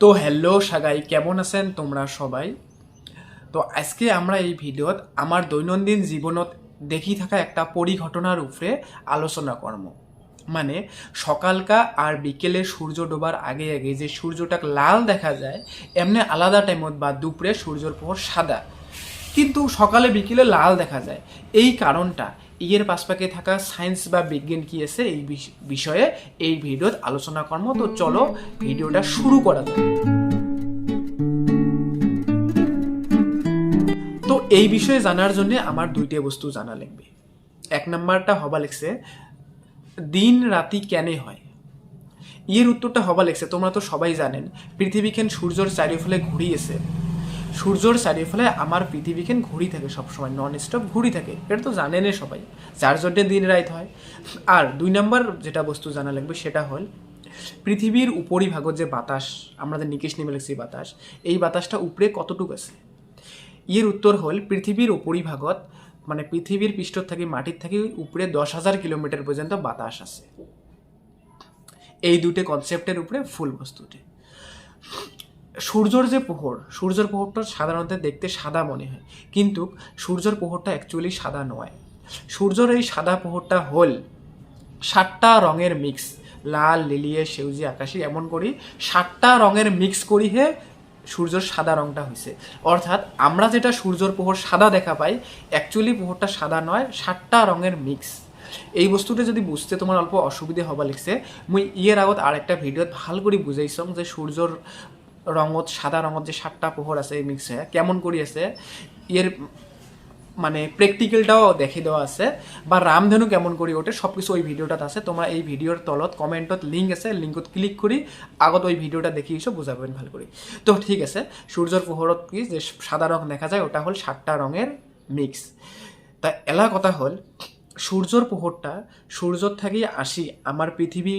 তো হ্যালো সাগাই, কেমন আছেন তোমরা সবাই? তো আজকে আমরা এই ভিডিওত আমার দৈনন্দিন জীবনত দেখি থাকা একটা পরিঘটনার উপরে আলোচনা করব। মানে সকালকা আর বিকেলে সূর্য ডোবার আগে আগে যে সূর্যটা লাল দেখা যায়, এমনি আলাদা টাইমত বা দুপুরে সূর্যর পর সাদা। কিন্তু সকালে বিকেলে লাল দেখা যায়। এই কারণটা ইয়ের পাশপাকে থাকা সায়েন্স বা বিজ্ঞান কি আছে এই বিষ- বিষয়ে এই ভিডিওত আলোচনা করব। তো চলো ভিডিওটা শুরু করা যাক। তো এই বিষয়ে জানার জন্য আমার দুইটা বস্তু জানা লাগবে। এক নাম্বারটা হবা লাগছে, দিন রাতি কেন হয়? ইয়ের উত্তরটা হবা লাগছে, তোমরা তো সবাই জানেন পৃথিবীখান সূর্যর চারিফলে ঘুরিয়েছে? সূর্যর চারিফলে আমার পৃথিবীখান ঘুরি থাকে সবসময় নন স্টপ ঘুরি থাকে। এটা তো জানেনই সবাই, যার জন্যে দিন রাত হয়। আর দুই নাম্বার যেটা বস্তু জানা লাগবে সেটা হল, পৃথিবীর উপরিভাগত যে বাতাস, আমাদের নিকেশ নেমে লাগছে বাতাস, এই বাতাসটা উপরে কতটুকু আছে? এর উত্তর হল, পৃথিবীর উপরিভাগত মানে পৃথিবীর পৃষ্ঠ থেকে মাটির থেকে, উপরে দশ হাজার কিলোমিটার পর্যন্ত বাতাস আছে। এই দুটো কনসেপ্টের উপরে ফুল বস্তুটি সূর্যর যে পোহর, সূর্যের পোহরটা সাধারণত দেখতে সাদা মনে হয়। কিন্তু সূর্যের পোহরটা অ্যাকচুয়ালি সাদা নয়। সূর্যর এই সাদা পোহরটা হল সাতটা রঙের মিক্স লাল, লিলিয়ে, সেউজি, আকাশি, এমন করি সাতটা রঙের মিক্স করি হে সূর্যর সাদা রংটা হয়েছে অর্থাৎ আমরা যেটা সূর্যর পোহর সাদা দেখা পাই অ্যাকচুয়ালি পোহরটা সাদা নয়, সাতটা রঙের মিক্স এই বস্তুটা যদি বুঝতে তোমার অল্প অসুবিধে হবা লিখছে, মুই ইয়ের আগত আরেকটা ভিডিওত ভালো করে বুঝাইছম যে সূর্যর রঙত সাদা রঙত যে সাতটা পোহর আছে মিক্স হয়ে কেমন করি আছে ইয়ের মানে প্র্যাকটিক্যালটাও দেখে দেওয়া আছে, বা রামধেনু কেমন করি ওঠে সব কিছু ওই ভিডিওটাত আছে, তোমরা এই ভিডিওর তলত কমেন্টত লিঙ্ক আছে লিঙ্কত ক্লিক করি আগত ওই ভিডিওটা দেখি এসে বুঝাবেন ভালো করে তো ঠিক আছে সূর্যর পোহরত কি যে সাদা রং দেখা যায়, ওটা হল সাতটা রঙের মিক্স তা এলা কথা হল সূর্যর পোহরটা সূর্যর থাকি আসি আমার পৃথিবী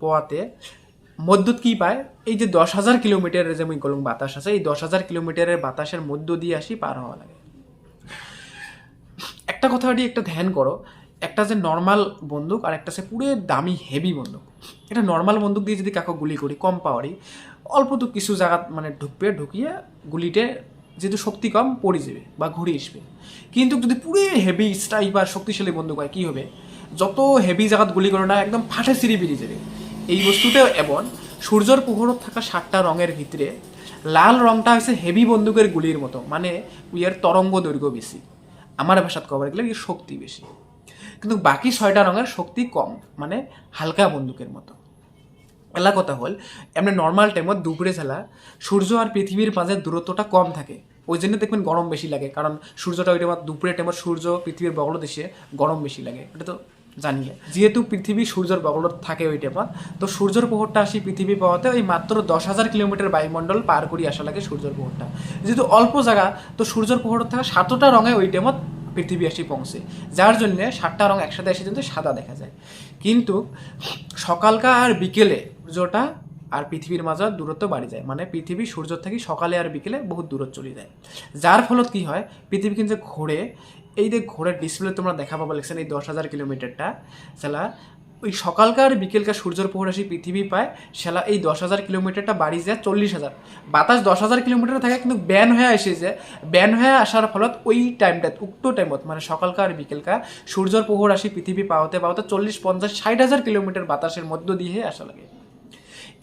পোয়াতে মধ্যত কি পায়? এই যে দশ হাজার কিলোমিটারের যে মুই কলম বাতাস আছে, এই দশ হাজার কিলোমিটারের বাতাসের মধ্য দিয়ে আসি পার হওয়া লাগে। একটা কথা একটা ধ্যান করো, একটা যে নর্মাল বন্দুক আর একটা সে পুরো দামি হেভি বন্দুক। এটা নর্মাল বন্দুক দিয়ে যদি কাকো গুলি করি, কম পাওয়ারই অল্প তো কিছু জায়গা মানে ঢুকবে, ঢুকিয়ে গুলিতে যেহেতু শক্তি কম, পড়ে যাবে বা ঘুরে আসবে। কিন্তু যদি পুরো হেভি স্ট্রাইক বা শক্তিশালী বন্দুক হয়, কী হবে? যত হেভি জায়গাত গুলি করো না, একদম ফাটে সিঁড়ি বেরিয়ে যাবে। এই বস্তুটা এমন সূর্যর পোহরত থাকা সাতটা রঙের ভিতরে লাল রংটা হচ্ছে হেভি বন্দুকের গুলির মতো মানে উইয়ার তরঙ্গ দৈর্ঘ্য বেশি। আমার ভাষাত কবার গেলে শক্তি বেশি। কিন্তু বাকি ছয়টা রঙের শক্তি কম মানে হালকা বন্দুকের মতো। এলা কথা হল, এমনি নর্মাল টাইমত দুপুরে খেলা সূর্য আর পৃথিবীর মাঝে দূরত্বটা কম থাকে। ওই জন্য দেখবেন গরম বেশি লাগে, কারণ সূর্যটা ওই টাইমত দুপুরের টাইমত সূর্য, পৃথিবীর বগল দেশে গরম বেশি লাগে। এটা তো জানি। যেহেতু পৃথিবী সূর্যের বগলত থাকে ওই টাইমত তো সূর্যের পোহরটা আসি পৃথিবী পাওয়াতে ওই মাত্র দশ হাজার কিলোমিটার বায়ুমণ্ডল পার করি আসা লাগে সূর্যের পোহরটা যেহেতু অল্প জায়গা, তো সূর্যের পোহর থাকা সাতটা রঙে ওই টাইমত পৃথিবী আসি পৌঁছে। যার জন্য সাতটা রং একসাথে এসে কিন্তু সাদা দেখা যায়। কিন্তু সকালকা আর বিকেলে সূর্যটা আর পৃথিবীর মাঝে দূরত্ব বাড়ি যায়। মানে পৃথিবী সূর্য থেকে সকালে আর বিকেলে বহুত দূরত্ব চলে যায়। যার ফলত কি হয়, পৃথিবী কিন্তু ঘোরে এই যে ঘোড়ার ডিসপ্লে তোমরা দেখা পাবো লেখছেন এই দশ হাজার কিলোমিটারটা সেলা ওই সকালকার বিকেলকার সূর্যের পোহর আসি পৃথিবী পায় সেলা এই দশ হাজার কিলোমিটারটা বাড়ি যায় চল্লিশ হাজার। বাতাস দশ হাজার কিলোমিটার থাকে কিন্তু ব্যান হয়ে আসে যে, ব্যান হয়ে আসার ফলত ওই টাইমটা উক্ত টাইমত মানে সকালকার আর বিকেলকা সূর্যের পোহর আসি পৃথিবী পাওয়াতে পাওয়াতে চল্লিশ, পঞ্চাশ, ষাট হাজার কিলোমিটার বাতাসের মধ্য দিয়ে আসা লাগে।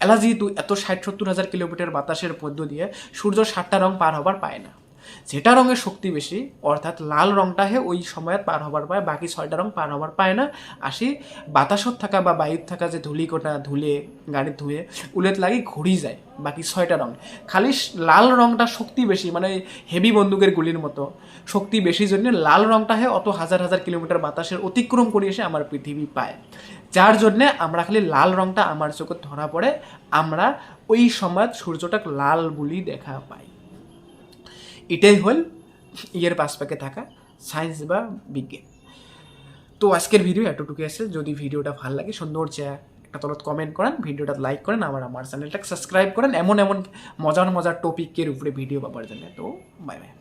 এলা যেহেতু এত ষাট, সত্তর হাজার কিলোমিটার বাতাসের মধ্য দিয়ে সূর্য সাতটা রং পার হবার পায় না। যেটা রঙের শক্তি বেশি, অর্থাৎ লাল রংটা হে ওই সময়ত পার হবার পায়, বাকি ছয়টা রং পার হবার পায় না। আসি বাতাসত থাকা বা বায়ুত থাকা যে ধুলিকোটা ধুলে, গাড়ির ধুয়ে, উলেত লাগি ঘুরি যায়, বাকি ছয়টা রং। খালি লাল রংটা শক্তি বেশি মানে হেভি বন্দুকের গুলির মতো শক্তি বেশি জন্য লাল রংটা হে অত হাজার হাজার কিলোমিটার বাতাসের অতিক্রম করে এসে আমার পৃথিবী পায়। যার জন্যে আমরা খালি লাল রংটা আমার চোখে ধরা পড়ে, আমরা ওই সময় সূর্যটাকে লাল বলি দেখা পাই। এটাই হল ইয়ের পাশপাকে থাকা সায়েন্স বা বিজ্ঞান। তো আজকের ভিডিও এতটুকু আছে। যদি ভিডিওটা ভালো লাগে সুন্দর চা একটা তলত কমেন্ট করেন ভিডিওটা লাইক করেন, আবার আমার চ্যানেলটাকে সাবস্ক্রাইব করেন। এমন এমন মজার মজার টপিকের উপরে ভিডিও পাবার জন্য। তো বাই বাই